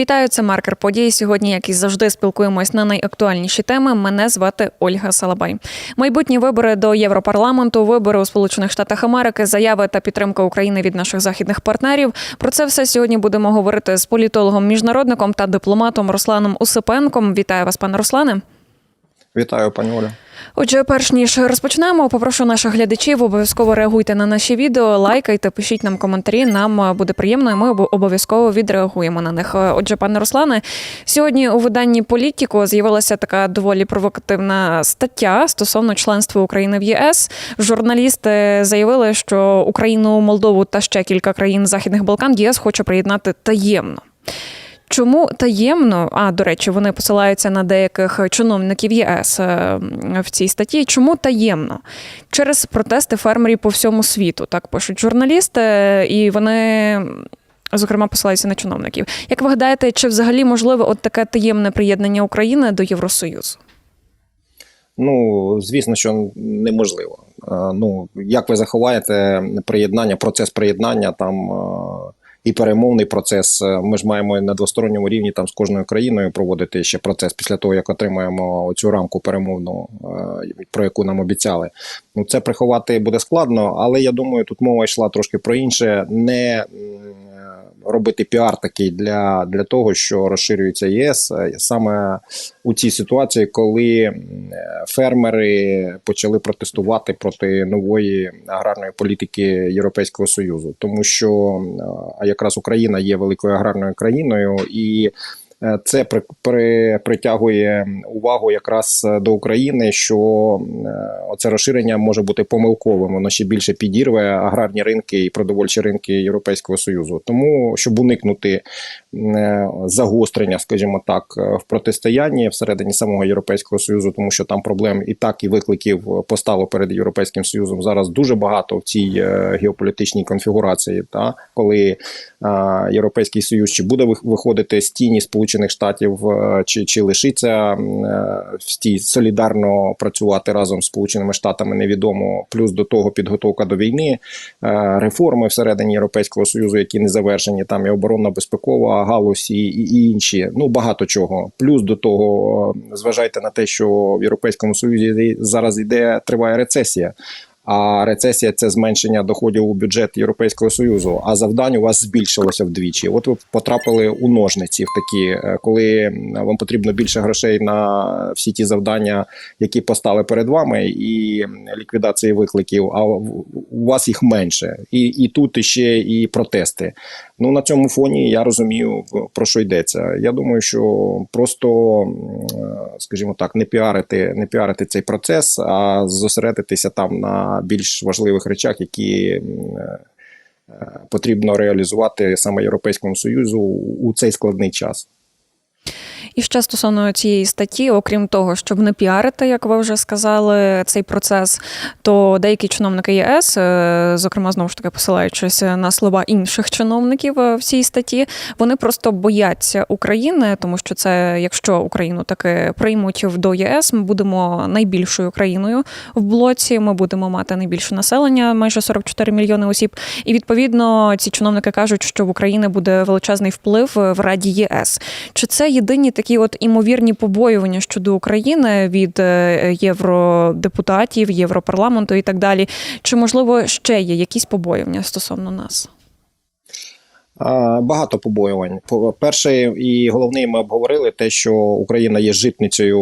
Вітаю, це маркер подій. Сьогодні, як і завжди, спілкуємось на найактуальніші теми. Мене звати Ольга Салабай. Майбутні вибори до Європарламенту, вибори у Сполучених Штатах Америки, заяви та підтримка України від наших західних партнерів. Про це все сьогодні будемо говорити з політологом, міжнародником та дипломатом Русланом Усипенком. Вітаю вас, пане Руслане. Вітаю, пані Оля. Отже, перш ніж розпочнемо, попрошу наших глядачів обов'язково реагуйте на наші відео, лайкайте, пишіть нам коментарі. Нам буде приємно, і ми обов'язково відреагуємо на них. Отже, пане Руслане, сьогодні у виданні Політіко з'явилася така доволі провокативна стаття стосовно членства України в ЄС. Журналісти заявили, що Україну, Молдову та ще кілька країн Західних Балкан ЄС хоче приєднати таємно. Чому таємно? А до речі, вони посилаються на деяких чиновників ЄС е, в цій статті. Чому таємно? Через протести фермерів по всьому світу, так пишуть журналісти, і вони. Зокрема, посилаються на чиновників. Як ви гадаєте, чи взагалі можливе от таке таємне приєднання України до Євросоюзу? Ну, звісно, що неможливо. Е, Ну, як ви заховаєте приєднання, процес приєднання там е, і перемовний процес. е, Ми ж маємо на двосторонньому рівні там з кожною країною проводити ще процес після того, як отримаємо цю рамку перемовну, е, про яку нам обіцяли. Ну, це приховати буде складно, але я думаю, тут мова йшла трошки про інше. Не робити піар такий для, для того, що розширюється ЄС е, саме у цій ситуації, коли фермери почали протестувати проти нової аграрної політики Європейського союзу, тому що е, а якраз Україна є великою аграрною країною і. Е, Це при, при, притягує увагу якраз е, до України, що е, оце розширення може бути помилковим. Воно ще більше підірве аграрні ринки і продовольчі ринки Європейського союзу. Тому щоб уникнути загострення, скажімо так, в протистоянні всередині самого європейського союзу, тому що там проблем і так і викликів постало перед європейським союзом зараз дуже багато в цій геополітичній конфігурації. Та коли європейський союз чи буде виходити з тіні Сполучених Штатів, е, чи, чи лишиться е, в тій солідарно працювати разом з Сполученими Штатами, невідомо. Плюс до того підготовка до війни, е, реформи всередині Європейського союзу, які не завершені, там і оборонна безпекова галузь, і, і інші. Ну багато чого. Плюс до того, зважайте на те, що в Європейському Союзі зараз йде триває рецесія. А рецесія це зменшення доходів у бюджет Європейського союзу. А завдань у вас збільшилося вдвічі. От ви потрапили у ножниці в такі, е, коли вам потрібно більше грошей на всі ті завдання, які постали перед вами, і ліквідації викликів. А у вас їх менше, і, і тут іще і протести. Ну на цьому фоні я розумію про що йдеться. Я думаю, що просто, е, скажімо так, не піарити, не піарити цей процес, а зосередитися там на більш важливих речах, які е, потрібно реалізувати саме Європейському Союзу у цей складний час. І ще стосовно цієї статті, окрім того, щоб не піарити, як ви вже сказали, цей процес, то деякі чиновники ЄС, е, зокрема, знову ж таки посилаючись на слова інших чиновників е, в цій статті, вони просто бояться України, тому що це, якщо Україну таки приймуть до ЄС, ми будемо найбільшою країною в блоці. Ми будемо мати найбільше населення, майже 44 мільйони осіб. І відповідно ці чиновники кажуть, що в Україні буде величезний вплив в Раді ЄС. Чи це єдині такі от імовірні побоювання щодо України від е, євродепутатів, Європарламенту і так далі? Чи можливо ще є якісь побоювання стосовно нас? Багато побоювань. По- Перше і головне, ми обговорили те, що Україна є житницею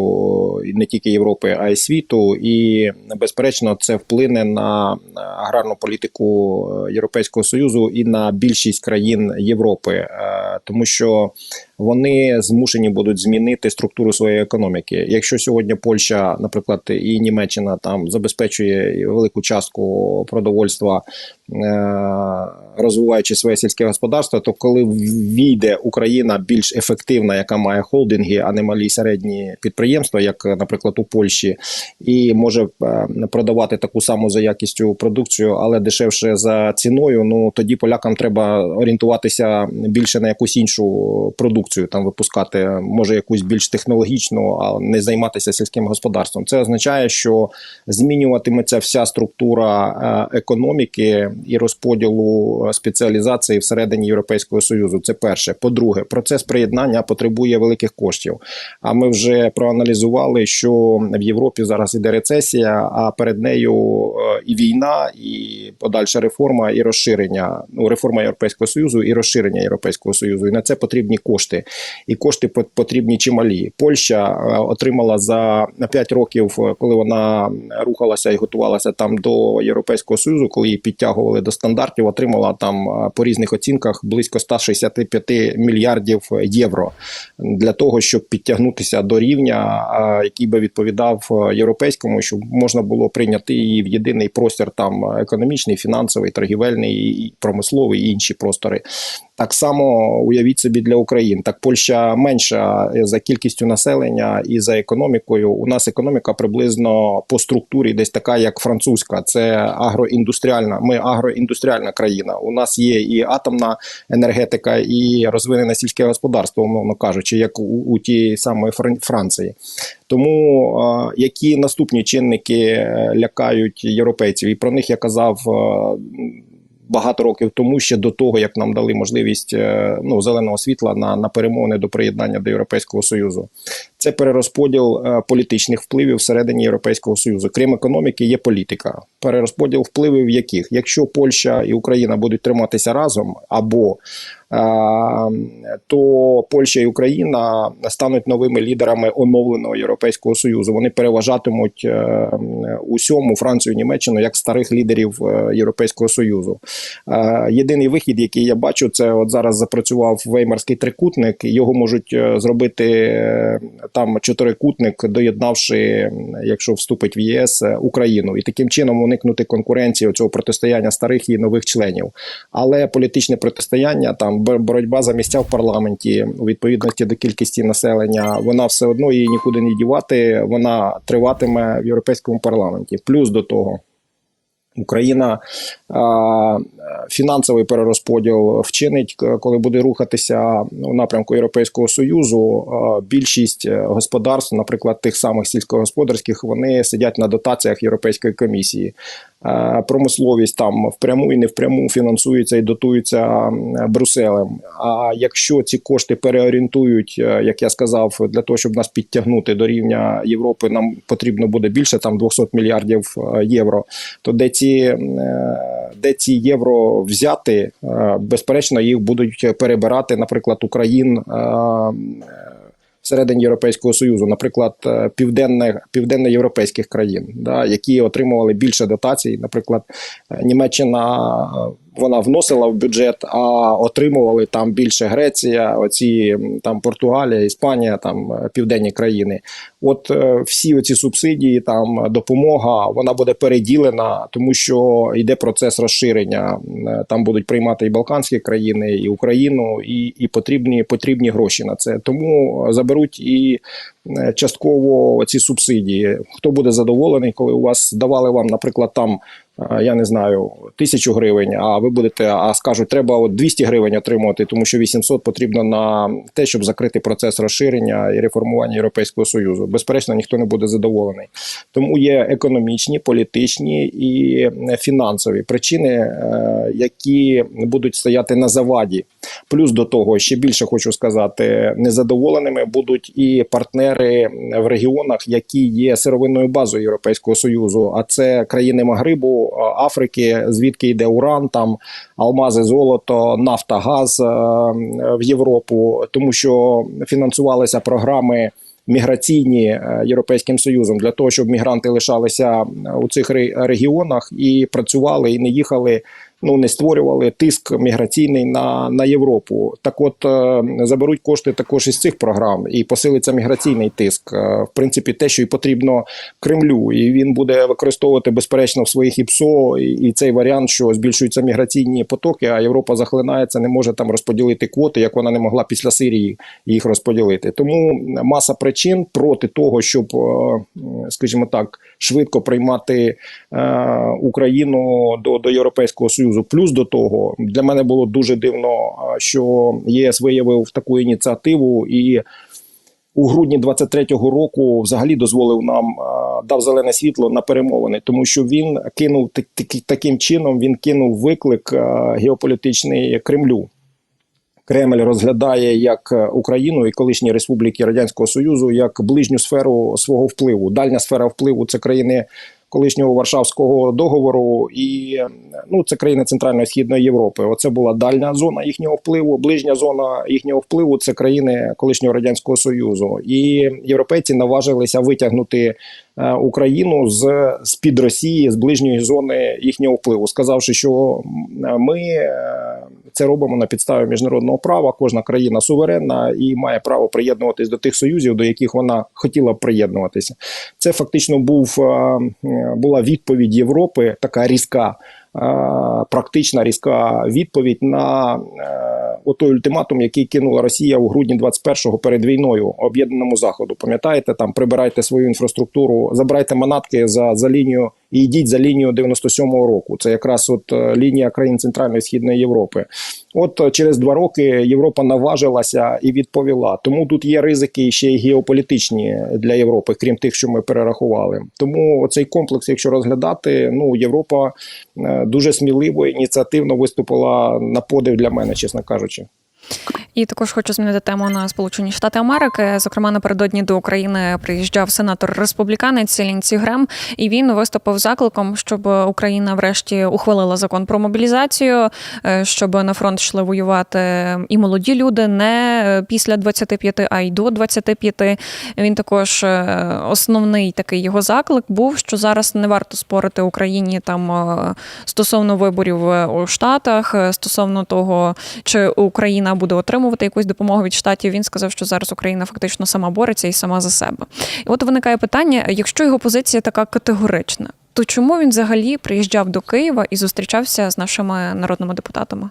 не тільки Європи, а й світу, і безперечно, це вплине на аграрну політику е, Європейського союзу і на більшість країн Європи, Е, тому що вони змушені будуть змінити структуру своєї економіки. Якщо сьогодні Польща, наприклад, і Німеччина там забезпечує велику частку продовольства, е, розвиваючи своє сільське господарство, то коли війде Україна більш ефективна, яка має холдинги, а не малі середні підприємства, як, наприклад, у Польщі, і може е, продавати таку саму за якістю продукцію, але дешевше за ціною. Ну тоді полякам треба орієнтуватися більше на якусь іншу продукцію, там випускати, може якусь більш технологічну, а не займатися сільським господарством. Це означає, що змінюватиметься вся структура е, економіки і розподілу е, спеціалізації всередині Європейського Союзу. Це перше. По-друге, процес приєднання потребує великих коштів. А ми вже проаналізували, що в Європі зараз іде рецесія, а перед нею е, і війна, і подальша реформа, і розширення. Ну, реформа Європейського Союзу і розширення Європейського Союзу. І на це потрібні кошти. І кошти пот- потрібні чималі. Польща е, отримала за 5 років, е, коли вона рухалася і готувалася там до Європейського Союзу, коли її підтягували до стандартів, отримала там по різних оцінках близько 165 мільярдів євро для того, щоб підтягнутися до рівня, який би відповідав е, європейському, щоб можна було прийняти її в єдиний простір там економічний, фінансовий, торгівельний, промисловий і інші простори. Так само уявіть собі для України. Так Польща менша за кількістю населення і за економікою. У нас економіка приблизно по структурі десь така, як французька. Це агроіндустріальна. Ми агроіндустріальна країна. У нас є і атомна енергетика, і розвинене сільське господарство, умовно кажучи, як у, у тій самої Фран- Франції. Тому е, які наступні чинники е, лякають європейців, і про них я казав. Багато років тому, ще до того, як нам дали можливість е, ну, зеленого світла на, на перемовини до приєднання до Європейського Союзу. Це перерозподіл е, політичних впливів всередині Європейського Союзу. Крім економіки, є політика. Перерозподіл впливів яких? Якщо Польща і Україна будуть триматися разом, або то Польща і Україна стануть новими лідерами оновленого Європейського Союзу. Вони переважатимуть е, усьому Францію, Німеччину як старих лідерів е, Європейського Союзу. Е, Єдиний вихід, який я бачу, це от зараз запрацював Веймарський трикутник. Його можуть е, зробити е, там чотирикутник, доєднавши, якщо вступить в ЄС е, Україну, і таким чином уникнути конкуренції цього протистояння старих і нових членів. Але політичне протистояння, там боротьба за місця в парламенті у відповідності до кількості населення, вона все одно її нікуди не дівати. Вона триватиме в європейському парламенті. Плюс до того. Україна а, фінансовий перерозподіл вчинить, коли буде рухатися у напрямку Європейського Союзу. А, Більшість е, господарств, наприклад, тих самих сільськогосподарських, вони сидять на дотаціях Європейської комісії. Е, Промисловість там впряму і не впряму фінансується і дотується м, Брюсселем. А якщо ці кошти переорієнтують, е, як я сказав, для того, щоб нас підтягнути до рівня Європи, нам потрібно буде більше там 200 мільярдів е, євро. То де ці, е, де ці євро взяти, е, безперечно, їх будуть перебирати, наприклад, Україн. Е, Всередині Європейського Союзу, наприклад, південних південне, південноєвропейських країн, да, які отримували більше дотацій. Наприклад, е, Німеччина е, вона вносила в бюджет, а отримували там більше Греція, оці там Португалія, Іспанія, там е, південні країни. От е, всі оці субсидії, там допомога, вона буде переділена, тому що йде процес розширення. Е, Там будуть приймати і Балканські країни, і Україну, і, і потрібні, потрібні гроші на це. Тому заберуть і частково ці субсидії. Хто буде задоволений, коли у вас давали вам, наприклад, там. Е, Я не знаю, тисячу гривень, а ви будете, а скажуть, треба от 200 гривень отримувати, тому що 800 потрібно на те, щоб закрити процес розширення і реформування Європейського Союзу. Безперечно, ніхто не буде задоволений. Тому є економічні, політичні і е, фінансові причини, е, які будуть стояти на заваді. Плюс до того, ще більше хочу сказати, незадоволеними будуть і партнери в регіонах, які є сировинною базою Європейського союзу. А це країни Магрибу, Африки, звідки йде уран, там алмази, золото, нафта, газ е, в Європу, тому що фінансувалися програми. Міграційні е, європейським союзом для того, щоб мігранти лишалися у цих регіонах і працювали, і не їхали ну не створювали тиск міграційний на, на Європу. Так, от е, заберуть кошти також із цих програм і посилиться міграційний тиск. Е, В принципі, те, що і потрібно Кремлю, і він буде використовувати безперечно в своїх ІПСО і, і цей варіант, що збільшуються міграційні потоки, а Європа захлинається, не може там розподілити квоти, як вона не могла після Сирії їх розподілити. Тому маса причин проти того, щоб, е, скажімо так, швидко приймати Україну до, до Європейського Союзу. Плюс до того, для мене було дуже дивно, що ЄС виявив таку ініціативу і. У грудні 23-го року взагалі дозволив нам дав зелене світло на перемовини, тому що він кинув так- так- таким чином. Він кинув виклик геополітичний Кремлю. Кремль розглядає як Україну і колишні республіки Радянського Союзу як ближню сферу свого впливу. Дальня сфера впливу це країни колишнього Варшавського договору, і ну це країни Центральної Східної Європи. Оце була дальня зона їхнього впливу. Ближня зона їхнього впливу це країни колишнього радянського союзу. І європейці наважилися витягнути е, Україну з з під Росії з ближньої зони їхнього впливу, сказавши, що ми е, це робимо на підставі міжнародного права. Кожна країна суверенна і має право приєднуватись до тих союзів, до яких вона хотіла б приєднуватися. Це фактично був е, була відповідь Європи, така різка. е, Практична різка відповідь на е, отой ультиматум, який кинула Росія у грудні 21-го перед війною об'єднаному заходу. Пам'ятаєте, там прибирайте свою інфраструктуру, забирайте манатки за, за лінію і йдіть за лінію 97-го року. Це якраз от е, лінія країн Центральної і Східної Європи. От е, через два роки Європа наважилася і відповіла. Тому тут є ризики ще й геополітичні для Європи, крім тих, що ми перерахували. Тому цей комплекс, якщо розглядати, ну Європа е, дуже сміливо ініціативно виступила на подив для мене, чесно кажучи. І також хочу змінити тему на Сполучені Штати Америки. Зокрема, напередодні до України приїжджав сенатор республіканець Лінці Грем, і він виступив закликом, щоб Україна врешті ухвалила закон про мобілізацію, е, щоб на фронт йшли воювати і молоді люди не після 25, а й до 25. Він також е, основний такий його заклик був, що зараз не варто спорити Україні там е, стосовно виборів у Штатах, стосовно того, чи Україна буде отримувати якусь допомогу від штатів. Він сказав, що зараз Україна фактично сама бореться і сама за себе. І от виникає питання: якщо його позиція така категорична, то чому він взагалі приїжджав до Києва і зустрічався з нашими народними депутатами?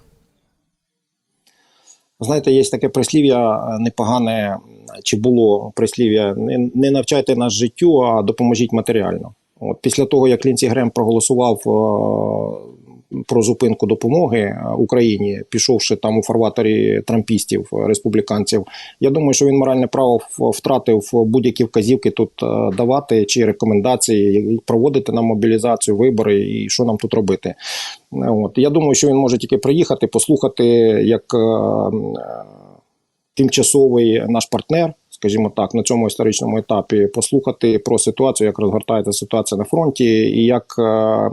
Знаєте, є таке прислів'я е, непогане, чи було прислів'я: не, навчайте нас життю, а допоможіть матеріально. От після того, як Лінці Грем проголосував е, про зупинку допомоги е, Україні, пішовши там у фарваторі трампістів, е, республіканців, я думаю, що він моральне право втратив будь-які вказівки тут е, давати чи рекомендації, проводити нам мобілізацію, вибори і що нам тут робити. Е, От я думаю, що він може тільки приїхати, послухати як е, е, тимчасовий наш партнер, скажімо так, на цьому історичному етапі, послухати про ситуацію, як розгортається ситуація на фронті, і як е,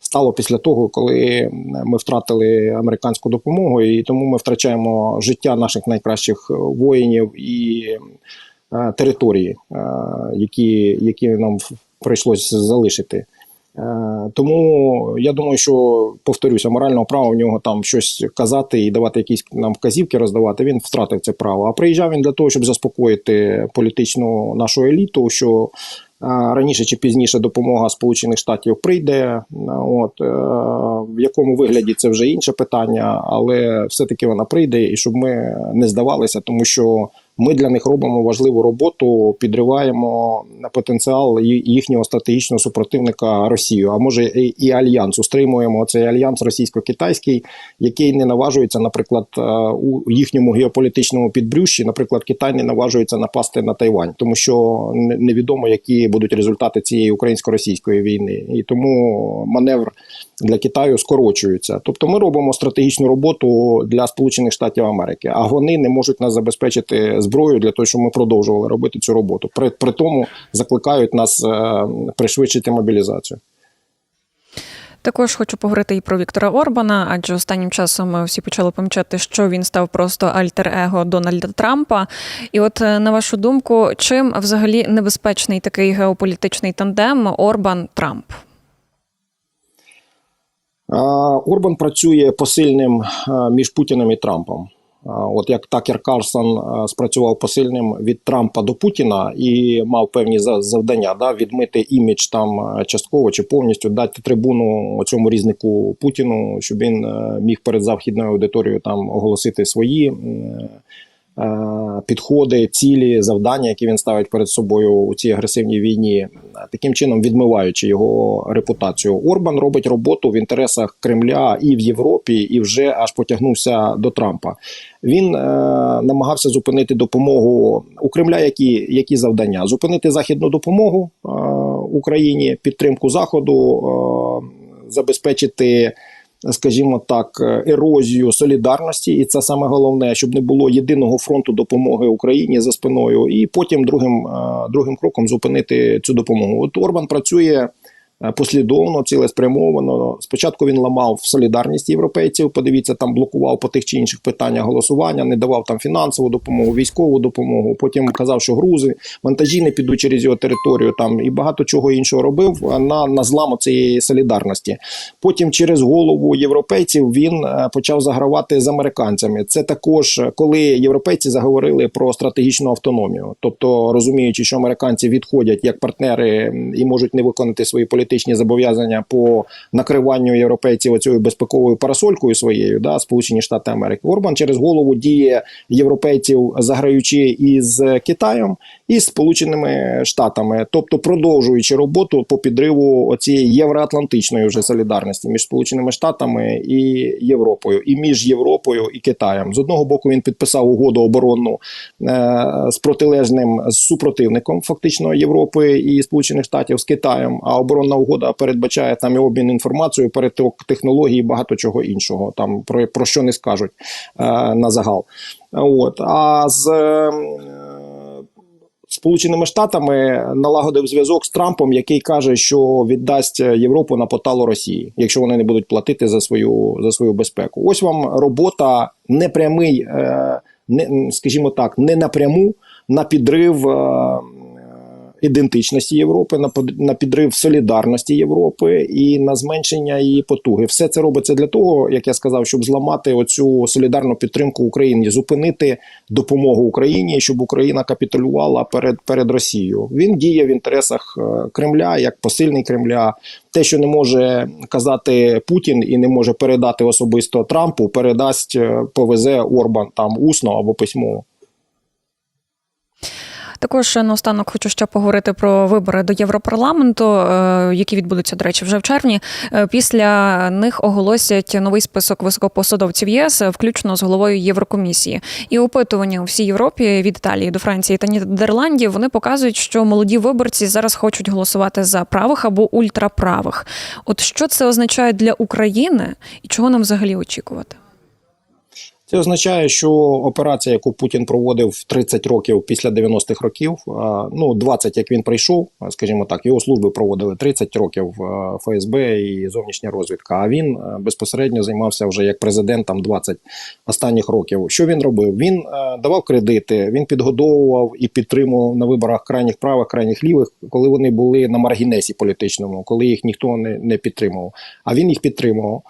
стало після того, коли ми втратили американську допомогу, і тому ми втрачаємо життя наших найкращих воїнів і е, території, е, які, які нам прийшлось залишити. Е, Тому я думаю, що повторюся, морального права в нього там щось казати і давати якісь нам вказівки роздавати. Він втратив це право. А приїжджав він для того, щоб заспокоїти політичну нашу еліту, що раніше чи пізніше допомога Сполучених Штатів прийде. От е, в якому вигляді це вже інше питання, але все-таки вона прийде, і щоб ми не здавалися, тому що ми для них робимо важливу роботу, підриваємо потенціал їхнього стратегічного супротивника Росію. А може і, і альянс устримуємо цей альянс російсько-китайський, який не наважується, наприклад, е, у їхньому геополітичному підбрющі. Наприклад, Китай не наважується напасти на Тайвань, тому що не- невідомо, які будуть результати цієї українсько-російської війни, і тому маневр для Китаю скорочується. Тобто, ми робимо стратегічну роботу для Сполучених Штатів Америки, а вони не можуть нас забезпечити зброю для того, щоб ми продовжували робити цю роботу. При, при тому закликають нас е, пришвидшити мобілізацію. Також хочу поговорити і про Віктора Орбана, адже останнім часом ми всі почали помічати, що він став просто альтер-его Дональда Трампа. І от е, на вашу думку, чим взагалі небезпечний такий геополітичний тандем Орбан-Трамп? Орбан працює посильним між Путіним і Трампом. От як Такер Карлсон спрацював посильним від Трампа до Путіна і мав певні за- завдання, да, відмити імідж там частково чи повністю дати трибуну цьому різнику Путіну, щоб він е, міг перед західною аудиторією там оголосити свої. Е, Підходи, цілі, завдання, які він ставить перед собою у цій агресивній війні, таким чином відмиваючи його репутацію. Орбан робить роботу в інтересах Кремля і в Європі, і вже аж потягнувся до Трампа. Він е, намагався зупинити допомогу у Кремля. Які, які завдання? Зупинити західну допомогу е, Україні, підтримку Заходу, е, забезпечити скажімо так, ерозію солідарності, і це саме головне, щоб не було єдиного фронту допомоги Україні за спиною, і потім другим, е, другим кроком зупинити цю допомогу. От Орбан працює. Е, Послідовно, цілеспрямовано. Спочатку він ламав солідарність європейців. Подивіться, там блокував по тих чи інших питаннях голосування, не давав там фінансову допомогу, військову допомогу. Потім казав, що грузи, вантажі не підуть через його територію. Там і багато чого іншого робив е, на, на зламу цієї солідарності. Потім через голову європейців він е, почав загравати з американцями. Це також коли європейці заговорили про стратегічну автономію, тобто розуміючи, що американці відходять як партнери і можуть не виконати свої політичні зобов'язання по накриванню європейців оцією безпековою парасолькою своєю, да, Сполучені Штати Америки. Орбан через голову діє європейців, заграючи із Китаєм і Сполученими Штатами, тобто продовжуючи роботу по підриву цієї євроатлантичної вже солідарності між Сполученими Штатами і Європою, і між Європою і Китаєм. З одного боку він підписав угоду оборонну е, з протилежним з супротивником, фактично Європи і Сполучених Штатів з Китаєм. А оборонна угода передбачає там і обмін інформацією, переток технологій, і багато чого іншого. Там про, про що не скажуть е, на загал. От а з е, Сполученими Штатами налагодив зв'язок з Трампом, який каже, що віддасть Європу на поталу Росії, якщо вони не будуть платити за свою за свою безпеку. Ось вам робота непрямий, е, не скажімо так, не напряму на підрив. е, Ідентичності Європи на підрив солідарності Європи і на зменшення її потуги. Все це робиться для того, як я сказав, щоб зламати оцю солідарну підтримку Україні, зупинити допомогу Україні, щоб Україна капітулювала перед перед Росією. Він діє в інтересах е, Кремля як посильний Кремля. Те, що не може казати Путін і не може передати особисто Трампу, передасть е, повезе Орбан там усно або письмово. Також наостанок хочу ще поговорити про вибори до Європарламенту, е, які відбудуться, до речі, вже в червні. Е, Після них оголосять новий список високопосадовців ЄС, включно з головою Єврокомісії. І опитування у всій Європі від Італії до Франції та Нідерландів вони показують, що молоді виборці зараз хочуть голосувати за правих або ультраправих. От що це означає для України і чого нам взагалі очікувати? Це означає, що операція, яку Путін проводив 30 років після 90-х років, ну 20, як він прийшов, скажімо так, його служби проводили 30 років ФСБ і зовнішня розвідка. А він безпосередньо займався вже як президентом 20 останніх років. Що він робив? Він давав кредити, він підгодовував і підтримував на виборах крайніх правих, крайніх лівих, коли вони були на маргінесі політичному, коли їх ніхто не, не підтримував. А він їх підтримував.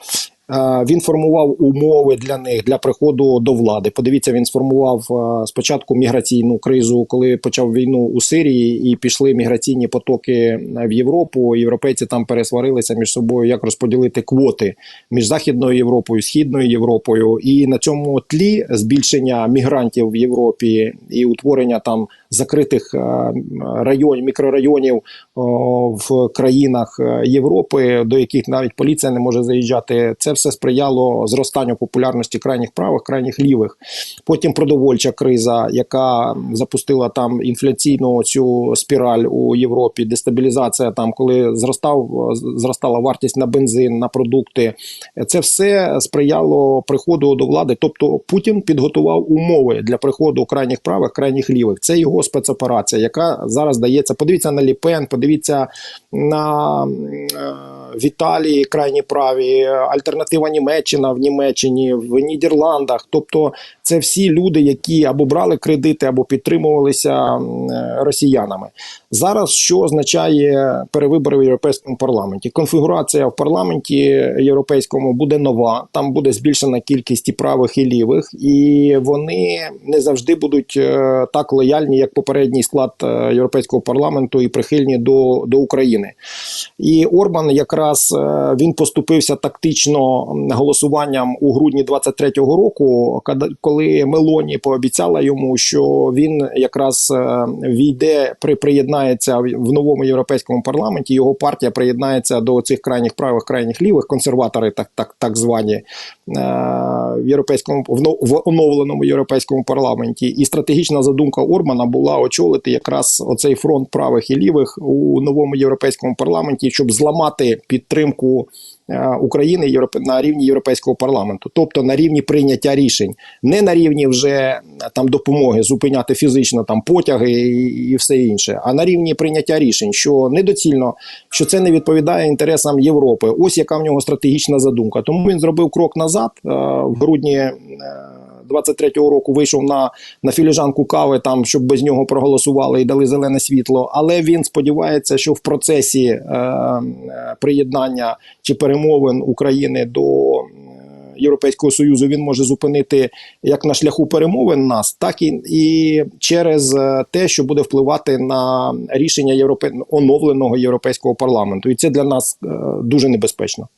Е, Він формував умови для них для приходу до влади. Подивіться, він сформував е, спочатку міграційну кризу, коли почав війну у Сирії, і пішли міграційні потоки в Європу. Європейці там пересварилися між собою, як розподілити квоти між Західною Європою, Східною Європою. І на цьому тлі збільшення мігрантів в Європі і утворення там закритих е, районів, мікрорайонів в країнах е, Європи, до яких навіть поліція не може заїжджати. Це все сприяло зростанню популярності крайніх правих, крайніх лівих. Потім продовольча криза, яка запустила там інфляційну цю спіраль у Європі, дестабілізація там, коли зростав зростала вартість на бензин, на продукти. Це все сприяло приходу до влади. Тобто Путін підготував умови для приходу крайніх правих, крайніх лівих. Це його спецоперація, яка зараз дається. Подивіться на Ліпен, подивіться на е, в Італії крайні праві, альтернатива Німеччина в Німеччині, в Нідерландах. Тобто, це всі люди, які або брали кредити, або підтримувалися е, росіянами. Зараз що означає перевибори в європейському парламенті? Конфігурація в парламенті європейському буде нова. Там буде збільшена кількість і правих і лівих, і вони не завжди будуть е, так лояльні, як попередній склад е, європейського парламенту, і прихильні до, до України. І Орбан якраз е, він поступився тактично голосуванням у грудні 23-го року, коли Мелоні пообіцяла йому, що він якраз е, війде при приєднається в новому європейському парламенті. Його партія приєднається до цих крайніх правих, крайніх лівих, консерватори, так так, так звані е, в європейському в оновленому європейському парламенті. І стратегічна задумка Орбана була очолити якраз оцей фронт правих і лівих у новому європейському парламенті, щоб зламати підтримку е, України на рівні Європейського парламенту, тобто на рівні прийняття рішень, не на рівні вже е, там допомоги зупиняти фізично там потяги і, і все інше, а на рівні прийняття рішень, що недоцільно, що це не відповідає інтересам Європи. Ось яка в нього стратегічна задумка. Тому він зробив крок назад е, в грудні. Е, 23-го року вийшов на, на філіжанку кави, там щоб без нього проголосували і дали зелене світло. Але він сподівається, що в процесі е, е, приєднання чи перемовин України до е, Європейського союзу він може зупинити як на шляху перемовин нас, так і, і через е, те, що буде впливати на рішення Європе... оновленого європейського парламенту, і це для нас дуже небезпечно.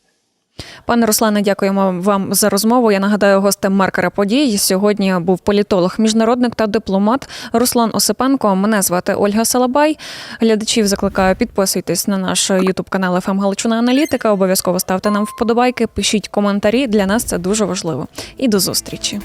Пане Руслане, дякуємо вам за розмову. Я нагадаю, гостем маркера подій сьогодні був політолог, міжнародник та дипломат Руслан Осипенко. Мене звати Ольга Салабай. Глядачів закликаю підписуйтесь на наш Ютуб канал «ФМ Галичина Аналітика. Обов'язково ставте нам вподобайки, пишіть коментарі. Для нас це дуже важливо. І до зустрічі.